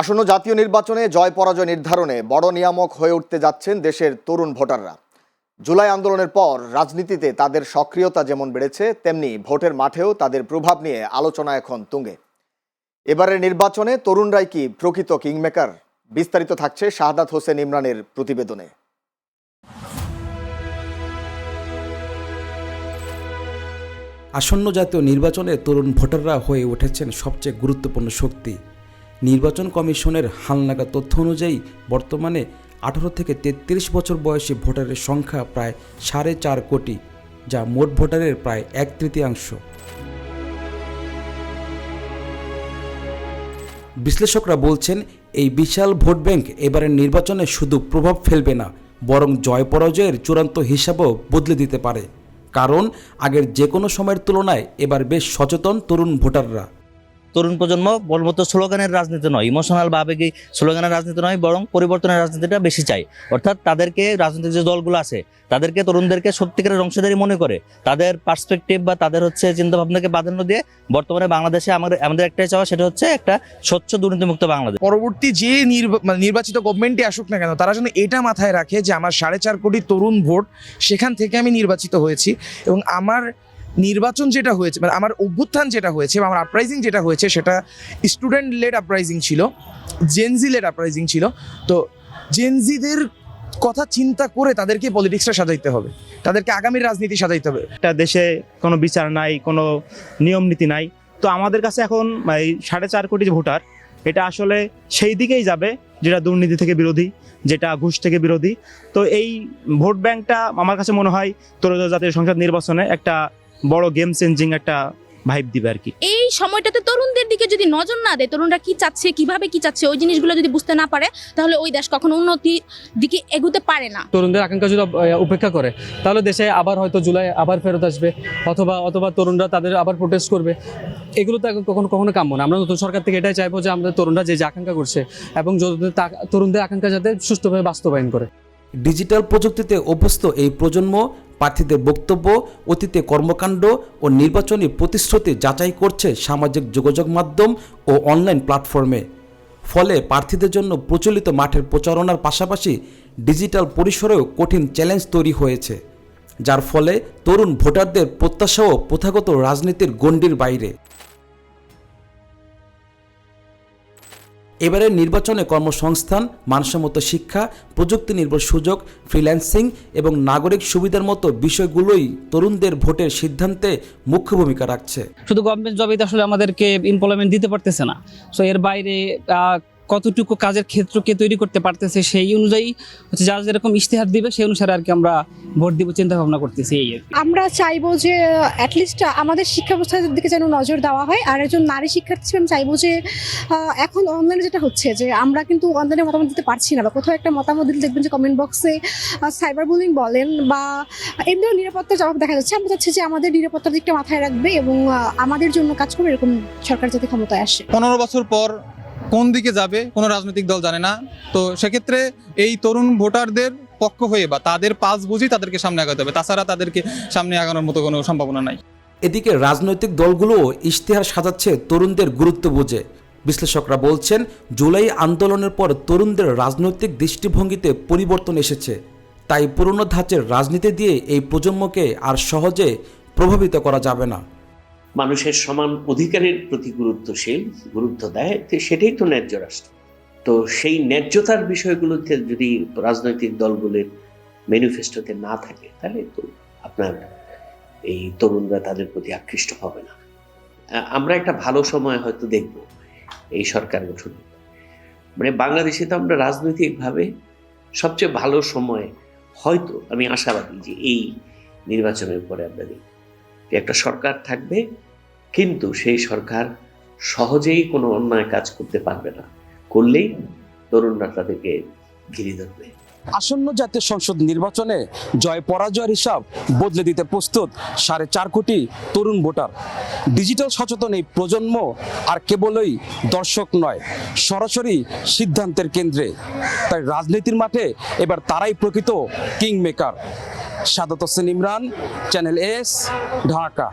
আসন্ন জাতীয় নির্বাচনে জয় পরাজয় নির্ধারণে বড় নিয়ামক হয়ে উঠতে যাচ্ছেন দেশের তরুণ ভোটাররা। জুলাই আন্দোলনের পর রাজনীতিতে তাদের সক্রিয়তা যেমন বেড়েছে, তেমনি ভোটের মাঠেও তাদের প্রভাব নিয়ে আলোচনা এখন তুঙ্গে। এবারের নির্বাচনে তরুণরাই কি প্রকৃত কিংমেকার? বিস্তারিত থাকছে শাহাদাত হোসেন ইমরানের প্রতিবেদনে। আসন্ন জাতীয় নির্বাচনে তরুণ ভোটাররা হয়ে উঠেছেন সবচেয়ে গুরুত্বপূর্ণ শক্তি। নির্বাচন কমিশনের হালনাগা তথ্য অনুযায়ী বর্তমানে আঠারো থেকে তেত্রিশ বছর বয়সী ভোটারের সংখ্যা প্রায় সাড়ে চার কোটি, যা মোট ভোটারের প্রায় এক তৃতীয়াংশ। বিশ্লেষকরা বলছেন, এই বিশাল ভোট ব্যাংক এবারের নির্বাচনে শুধু প্রভাব ফেলবে না, বরং জয় পরাজয়ের চূড়ান্ত হিসাবও বদলে দিতে পারে। কারণ, আগের যে কোনো সময়ের তুলনায় এবার বেশ সচেতন তরুণ ভোটাররা। তরুণ প্রজন্ম বলবত স্লোগানের রাজনীতি নয়। ইমোশনাল বা আবেগী স্লোগানের রাজনীতি নয়, বরং পরিবর্তনের রাজনীতিটা বেশি চাই অর্থাৎ তাদেরকে রাজনৈতিক যে দলগুলো আছে, তাদেরকে তরুণদেরকে সত্যিকারের অংশীদারি মনে করে। তাদের পার্সপেক্টিভ বা তাদের হচ্ছে চিন্তা ভাবনাকে প্রাধান্য দিয়ে বর্তমানে বাংলাদেশে আমাদের আমাদের একটাই চাওয়া, সেটা হচ্ছে একটা স্বচ্ছ দুর্নীতিমুক্ত বাংলাদেশ। পরবর্তী যে মানে নির্বাচিত গভর্নমেন্টই আসুক না কেন, তারা যেন এটা মাথায় রাখে যে আমার সাড়ে চার কোটি তরুণ ভোট সেখান থেকে আমি নির্বাচিত হয়েছি। এবং আমার নির্বাচন যেটা হয়েছে মানে আমার অভ্যুত্থান যেটা হয়েছে বা আমার আপরাইজিং যেটা হয়েছে, সেটা স্টুডেন্ট লেড আপরাইজিং ছিল জেনজি লেড আপরাইজিং ছিল। তো জেনজিদের কথা চিন্তা করে তাদেরকে পলিটিক্সটা সাজাইতে হবে। তাদেরকে আগামীর রাজনীতি সাজাইতে হবে। একটা দেশে কোনো বিচার নাই, কোনো নিয়ম নীতি নাই। তো আমাদের কাছে এখন, এই সাড়ে চার কোটি ভোটার, এটা আসলে সেই দিকেই যাবে, যেটা দুর্নীতি থেকে বিরোধী, যেটা ঘুষ থেকে বিরোধী। তো এই ভোট ব্যাংকটা আমার কাছে মনে হয়, ত্রয়োদশ জাতীয় সংসদ নির্বাচনে একটা বড় গেম চেঞ্জিং একটা ভাইব দিবে আর কি। এই সময়টাতে তরুণদের দিকে যদি নজর না দেয় তরুণরা কি চাচ্ছে কীভাবে কি চাচ্ছে ওই জিনিসগুলো যদি বুঝতে না পারে তাহলে ওই দেশ কখনো উন্নতির দিকে এগুতে পারে না। তরুণদের আকাঙ্ক্ষা যদি উপেক্ষা করে তাহলে দেশে আবার হয়তো জুলাই আবার ফেরত আসবে অথবা অথবা তরুণরা তাদের আবার প্রোটেস্ট করবে। এগুলো তো এখন কখনো কখনো কাম্য না। আমরা নতুন সরকার থেকে এটাই চাইব যে আমাদের তরুণরা যে যে আকাঙ্ক্ষা করছে এবং তরুণদের আকাঙ্ক্ষা যাতে সুষ্ঠুভাবে বাস্তবায়ন করে। ডিজিটাল প্রযুক্তিতে অভ্যস্ত এই প্রজন্ম প্রার্থীদের বক্তব্য, অতীতে কর্মকাণ্ড ও নির্বাচনী প্রতিশ্রুতি যাচাই করছে সামাজিক যোগাযোগ মাধ্যম ও অনলাইন প্ল্যাটফর্মে। ফলে প্রার্থীদের জন্য প্রচলিত মাঠের প্রচারণার পাশাপাশি ডিজিটাল পরিসরেও কঠিন চ্যালেঞ্জ তৈরি হয়েছে, যার ফলে তরুণ ভোটারদের প্রত্যাশাও প্রথাগত রাজনীতির গণ্ডির বাইরে। এবারের নির্বাচনে কর্মসংস্থান, মানসম্মত শিক্ষা প্রযুক্তি নির্ভর সুযোগ ফ্রিল্যান্সিং এবং নাগরিক সুবিধার মতো বিষয়গুলোই তরুণদের ভোটের সিদ্ধান্তে মুখ্য ভূমিকা রাখছে। শুধু গভর্নমেন্ট জবই আসলে আমাদেরকে এমপ্লয়মেন্ট দিতে পারতেছে না। সো এর বাইরে কতটুকু কাজের ক্ষেত্রকে তৈরি করতে পারতেছে সেই অনুযায়ী হচ্ছে যারা যেরকম ইশতেহার দিবে সেই অনুসারে আর কি আমরা ভোট দিব চিন্তা ভাবনা করতেছি এই আমরা চাইব যে অ্যাটলিস্ট আমাদের শিক্ষা ব্যবস্থার দিকে যেন নজর দেওয়া হয় আর একজন নারী শিক্ষার্থী আমি চাইব যে এখন অনলাইনে যেটা হচ্ছে যে আমরা কিন্তু অনলাইনে মতামত দিতে পারছি না বা কোথাও একটা মতামত দিলে দেখবেন যে কমেন্ট বক্সে সাইবার বুলিং বলেন বা এমনিও নিরাপত্তার জবাব দেখা যাচ্ছে। আমরা চাচ্ছি যে আমাদের নিরাপত্তার দিকটা মাথায় রাখবে এবং আমাদের জন্য কাজ করবে এরকম সরকার যাতে ক্ষমতায় আসে। পনেরো বছর পর কোন দিকে যাবে কোনো রাজনৈতিক দল জানে না। তো সেক্ষেত্রে এই তরুণ ভোটারদের পক্ষ হয়ে বা তাদের পাস বুঝি তাদেরকে সামনে আগাতে হবে। তাছাড়া তাদেরকে সামনে আগানোর মতো কোনো সম্ভাবনা নাই। এদিকে রাজনৈতিক দলগুলোও ইশতেহার সাজাচ্ছে তরুণদের গুরুত্ব বুঝে। বিশ্লেষকরা বলছেন, জুলাই আন্দোলনের পর তরুণদের রাজনৈতিক দৃষ্টিভঙ্গিতে পরিবর্তন এসেছে। তাই পুরনো ধাঁচের রাজনীতি দিয়ে এই প্রজন্মকে আর সহজে প্রভাবিত করা যাবে না। মানুষের সমান অধিকারের প্রতি গুরুত্বশীল, গুরুত্ব দেয় সেটাই তো ন্যায্য রাষ্ট্র। তো সেই ন্যায্যতার বিষয়গুলোতে যদি রাজনৈতিক দলগুলির ম্যানিফেস্টোতে না থাকে, তাহলে তো আপনার এই তরুণরা তাদের প্রতি আকৃষ্ট হবে না। আমরা একটা ভালো সময় হয়তো দেখব এই সরকার গঠন। মানে বাংলাদেশে তো আমরা রাজনৈতিকভাবে সবচেয়ে ভালো সময় হয়তো, আমি আশাবাদী যে এই নির্বাচনের পরে আমরা দেখব। একটা সরকার থাকবে, কিন্তু সেই সরকার সহজেই কোনো অন্যায় কাজ করতে পারবে না। করলেই তরুণরা তাদেরকে ঘিরে ধরবে। আসন্ন জাতীয় সংসদ নির্বাচনে জয় পরাজয়ের হিসাব বদলে দিতে প্রস্তুত সাড়ে চার কোটি তরুণ ভোটার। ডিজিটাল সচেতন এই প্রজন্ম আর কেবলই দর্শক নয়, সরাসরি সিদ্ধান্তের কেন্দ্রে। তাই রাজনীতির মাঠে এবার তারাই প্রকৃত king maker Sadat Hossain Imran channel S Dhaka.